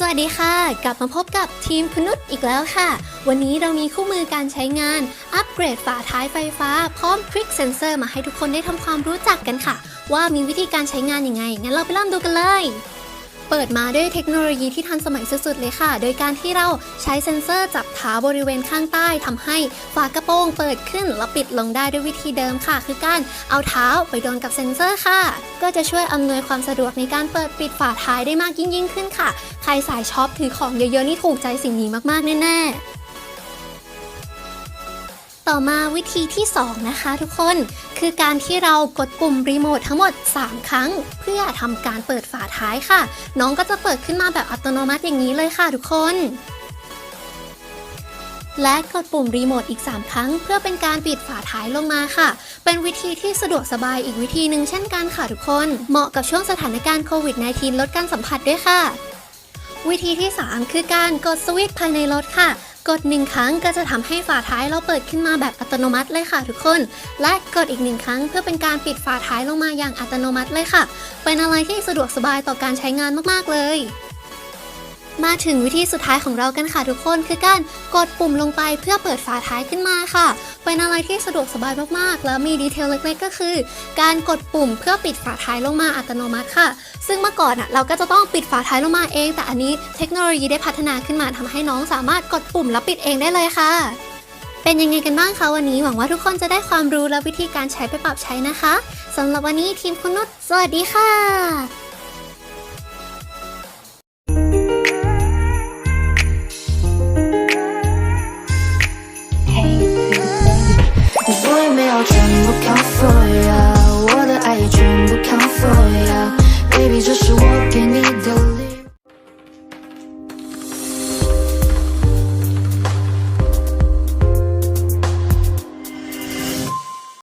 สวัสดีค่ะ กลับมาพบกับทีมพนุษย์อีกแล้วค่ะ วันนี้เรามีคู่มือการใช้งาน อัปเกรดฝาท้ายไฟฟ้า พร้อมคลิกเซนเซอร์มาให้ทุกคนได้ทำความรู้จักกันค่ะ ว่ามีวิธีการใช้งานยังไง งั้นเราไปเริ่มดูกันเลย เปิดมาด้วยเทคโนโลยีที่ทันสมัยสุดๆเลยค่ะ โดยการที่เราใช้เซ็นเซอร์จับเท้าบริเวณข้างใต้ทำให้ฝากระโปรงเปิดขึ้นและปิดลงได้ด้วยวิธีเดิมค่ะ คือการเอาเท้าไปโดนกับเซ็นเซอร์ค่ะ ก็จะช่วยอำนวยความสะดวกในการเปิดปิดฝาท้ายได้มากยิ่งยิ่งขึ้นค่ะ ใครสายช็อปถือของเยอะๆนี่ถูกใจสิ่งนี้มากๆแน่ๆ ต่อมาวิธีที่ 2 นะคะทุกคน คือการที่เรากดปุ่มรีโมททั้งหมด 3 ครั้ง เพื่อทำการเปิดฝาท้ายค่ะ น้องก็จะเปิดขึ้นมาแบบอัตโนมัติอย่างนี้เลยค่ะทุกคน และกดปุ่มรีโมทอีก 3 ครั้ง เพื่อเป็นการปิดฝาท้ายลงมาค่ะ เป็นวิธีที่สะดวกสบายอีกวิธีหนึ่งเช่นกันค่ะทุกคน เหมาะกับช่วงสถานการณ์โควิด -19 ลดการสัมผัสด้วยค่ะ วิธีที่ 3 คือการกดสวิตช์ภายในรถค่ะ กดหนึ่งครั้งก็จะทำให้ฝาท้ายเราเปิดขึ้นมาแบบอัตโนมัติเลยค่ะทุกคน และกดอีกหนึ่งครั้งเพื่อเป็นการปิดฝาท้ายลงมาอย่างอัตโนมัติเลยค่ะ เป็นอะไรที่สะดวกสบายต่อการใช้งานมากๆเลย มาถึงวิธีสุดท้ายของเรากันค่ะทุกคนคือการกดปุ่มลงไปเพื่อเปิดฝาท้ายขึ้นมาค่ะ เป็นอะไรที่สะดวกสบายมากๆ แล้วมีดีเทลเล็กๆ ก็คือ การกดปุ่มเพื่อปิดฝาท้ายลงมาอัตโนมัติค่ะ ซึ่งเมื่อก่อนอะเราก็จะต้องปิดฝาท้ายลงมาเอง แต่อันนี้เทคโนโลยีได้พัฒนาขึ้นมาทำให้น้องสามารถกดปุ่มแล้วปิดเองได้เลยค่ะ เป็นยังไงกันบ้างคะวันนี้หวังว่าทุกคนจะได้ความรู้และวิธีการใช้ไปปรับใช้นะคะสำหรับวันนี้ทีมคุณนุชสวัสดีค่ะ I'll dream looking for you